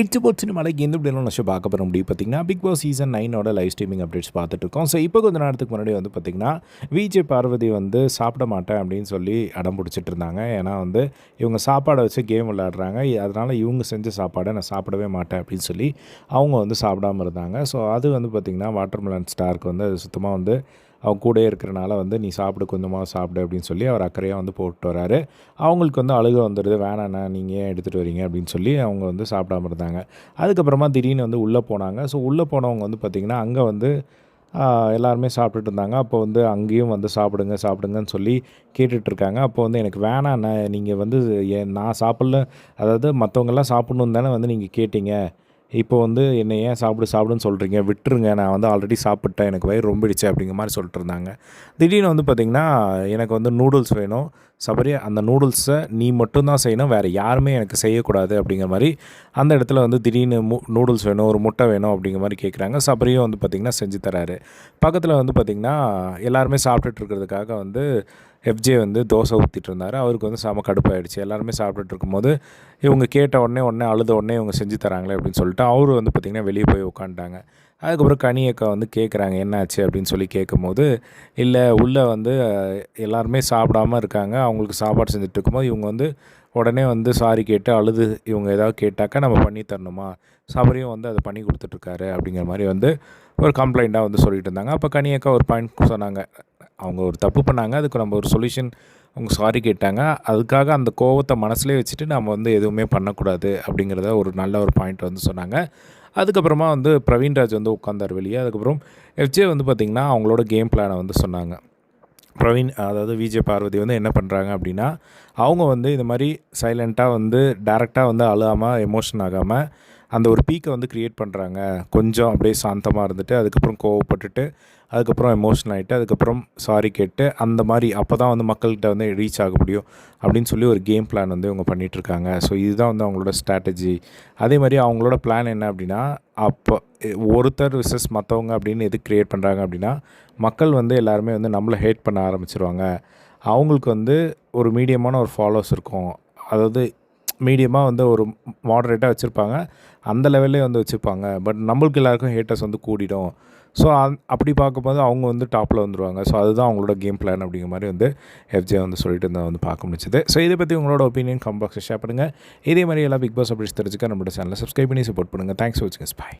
It's about சினிமாலைக்கு எந்த இப்படிலாம் நான் பார்க்க போகிற முடியும். பார்த்தீங்கன்னா பிக் பாஸ் சீசன் நைனோட லைவ் ஸ்ட்ரீமிங் அப்டேட்ஸ் பார்த்துட்டு இருக்கோம். ஸோ இப்போ கொஞ்ச நேரத்துக்கு முன்னாடி வந்து பார்த்திங்கன்னா விஜே பார்வதி வந்து சாப்பிட மாட்டேன் அப்படின்னு சொல்லி அடம் பிடிச்சிட்டு இருந்தாங்க. ஏன்னா வந்து இவங்க சாப்பாடை வச்சு கேம் விளையாடுறாங்க. அதனால் இவங்க செஞ்ச சாப்பாடை நான் சாப்பிடவே மாட்டேன் அப்படின்னு சொல்லி அவங்க வந்து சாப்பிடாம இருந்தாங்க. ஸோ அது வந்து பார்த்திங்கன்னா வாட்டர்மெலன் ஸ்டாருக்கு வந்து அது சுத்தமாக வந்து அவங்க கூடயே இருக்கிறனால வந்து நீ சாப்பிடு கொஞ்சமாக சாப்பிடு அப்படின்னு சொல்லி அவர் அக்கறையாக வந்து போட்டு வராரு. அவங்களுக்கு வந்து அழுக வந்துடுது வேணாண்ணா நீங்கள் ஏன் எடுத்துகிட்டு வரீங்க? அப்படின்னு சொல்லி அவங்க வந்து சாப்பிடாம இருந்தாங்க. அதுக்கப்புறமா திடீர்னு வந்து உள்ளே போனாங்க. ஸோ உள்ளே போனவங்க வந்து பார்த்திங்கன்னா அங்கே வந்து எல்லாருமே சாப்பிட்டுட்டு இருந்தாங்க. அப்போ வந்து அங்கேயும் வந்து சாப்பிடுங்க சாப்பிடுங்கன்னு சொல்லி கேட்டுட்ருக்காங்க அப்போ வந்து எனக்கு வேணாண்ணே நீங்கள் வந்து நான் சாப்பிட்ல. அதாவது மற்றவங்கெல்லாம் சாப்பிட்ணுன்னு தானே வந்து நீங்கள் கேட்டீங்க. இப்போ வந்து என்னை ஏன் சாப்பிடு சாப்பிடுன்னு சொல்கிறீங்க விட்டுருங்க. நான் வந்து ஆல்ரெடி சாப்பிட்டேன். எனக்கு வயிறு ரொம்பிடுச்சு அப்படிங்கிற மாதிரி சொல்லிட்டு இருந்தாங்க திடீர்னு வந்து பார்த்திங்கன்னா எனக்கு வந்து நூடுல்ஸ் வேணும். சபரி அந்த நூடுல்ஸை நீ மட்டும்தான் செய்யணும். வேறு யாருமே எனக்கு செய்யக்கூடாது அப்படிங்கிற மாதிரி அந்த இடத்துல வந்து திடீர்னு மு நூடுல்ஸ் வேணும் ஒரு முட்டை வேணும் அப்படிங்கிற மாதிரி கேட்குறாங்க. சபரியும் வந்து பார்த்திங்கன்னா செஞ்சு தராரு. பக்கத்தில் வந்து பார்த்திங்கன்னா எல்லாருமே சாப்பிட்டுட்டு இருக்கிறதுக்காக வந்து எஃப்ஜே வந்து தோசை ஊற்றிட்டு இருந்தார் அவருக்கு வந்து செம கடுப்பாயிடுச்சு. எல்லாருமே சாப்பிட்டுட்டு இருக்கும்போது இவங்க கேட்ட உடனே உடனே அழுத உடனே இவங்க செஞ்சு தராங்களே அப்படின்னு சொல்லிட்டு அவரு வந்து பார்த்திங்கன்னா வெளியே போய் உட்காந்துட்டாங்க அதுக்கப்புறம் கனியக்கா வந்து கேட்குறாங்க என்னாச்சு? அப்படின்னு சொல்லி கேட்கும்போது இல்லை உள்ளே வந்து எல்லாருமே சாப்பிடாமல் இருக்காங்க. அவங்களுக்கு சாப்பாடு செஞ்சுட்டு இருக்கும்போது இவங்க வந்து உடனே வந்து சாரி கேட்டு அழுது. இவங்க ஏதாவது கேட்டாக்கா நம்ம பண்ணி தரணுமா? சபரியும் வந்து அதை பண்ணி கொடுத்துட்ருக்காரு அப்படிங்கிற மாதிரி வந்து ஒரு கம்ப்ளைண்ட்டாக வந்து சொல்லிட்டு இருந்தாங்க. அப்போ கனியக்கா ஒரு பாயிண்ட் சொன்னாங்க. அவங்க ஒரு தப்பு பண்ணாங்க அதுக்கு நம்ம ஒரு சொல்யூஷன் அவங்க சாரி கேட்டாங்க. அதுக்காக அந்த கோவத்தை மனசுலேயே வச்சுட்டு நம்ம வந்து எதுவுமே பண்ணக்கூடாது அப்படிங்கிறத ஒரு நல்ல ஒரு பாயிண்ட் வந்து சொன்னாங்க. அதுக்கப்புறமா வந்து பிரவீன்ராஜ் வந்து உட்காந்தார் வெளியே. அதுக்கப்புறம் எஃப்ஜே வந்து பார்த்திங்கன்னா அவங்களோட கேம் பிளானை வந்து சொன்னாங்க. பிரவீன் அதாவது விஜய் பார்வதி வந்து என்ன பண்ணுறாங்க அப்படின்னா அவங்க வந்து இந்த மாதிரி சைலண்ட்டாக வந்து டேரெக்டாக வந்து அழுகாமல் எமோஷன் ஆகாமல் அந்த ஒரு பீக்கை வந்து க்ரியேட் பண்ணுறாங்க கொஞ்சம் அப்படியே சாந்தமாக இருந்துட்டு அதுக்கப்புறம் கோவப்பட்டுட்டு அதுக்கப்புறம் எமோஷனல் ஆகிட்டு அதுக்கப்புறம் சாரி கேட்டு அந்த மாதிரி அப்போ தான் வந்து மக்கள்கிட்ட வந்து ரீச் ஆக முடியும் அப்படின்னு சொல்லி ஒரு கேம் பிளான் வந்து இவங்க பண்ணிகிட்ருக்காங்க ஸோ இதுதான் வந்து அவங்களோட ஸ்ட்ராட்டஜி அதே மாதிரி அவங்களோட பிளான் என்ன அப்படின்னா அப்போ ஒருத்தர் விசஸ் மற்றவங்க அப்படின்னு எது க்ரியேட் பண்ணுறாங்க அப்படின்னா மக்கள் வந்து எல்லாருமே வந்து நம்மளை ஹேட் பண்ண ஆரம்பிச்சிருவாங்க. அவங்களுக்கு வந்து ஒரு மீடியமான ஒரு ஃபாலோவர்ஸ் இருக்கும். அதாவது மீடியமாக வந்து ஒரு மாடரேட்டாக வச்சுருப்பாங்க. அந்த லெவல்லே வந்து வச்சுருப்பாங்க. பட் நம்மளுக்கு எல்லாருக்கும் ஹேட்டர்ஸ் வந்து கூடிடும். ஸோ அந் அப்படி பார்க்கும்போது அவங்க வந்து டாப்பில் வந்துடுவாங்க ஸோ அதுதான் அவங்களோட கேம் பிளான் அப்படிங்கிற மாதிரி வந்து எஃப்ஜே வந்து சொல்லிட்டு இருந்தால் வந்து பார்க்க முடிச்சது ஸோ இதை பற்றி உங்களோட ஒப்பீனியன் கம்பாக்ஸ் ஷேர் பண்ணுங்கள் இதே மாதிரி எல்லாம் பிக் பாஸ் அப்படி தெரிஞ்சுக்க நம்மளோட சேனலில் சப்ஸ்கிரைப் பண்ணி சப்போர்ட் பண்ணுங்கள் தேங்க்ஸ் ஃபார் வாட்சிங் பாய்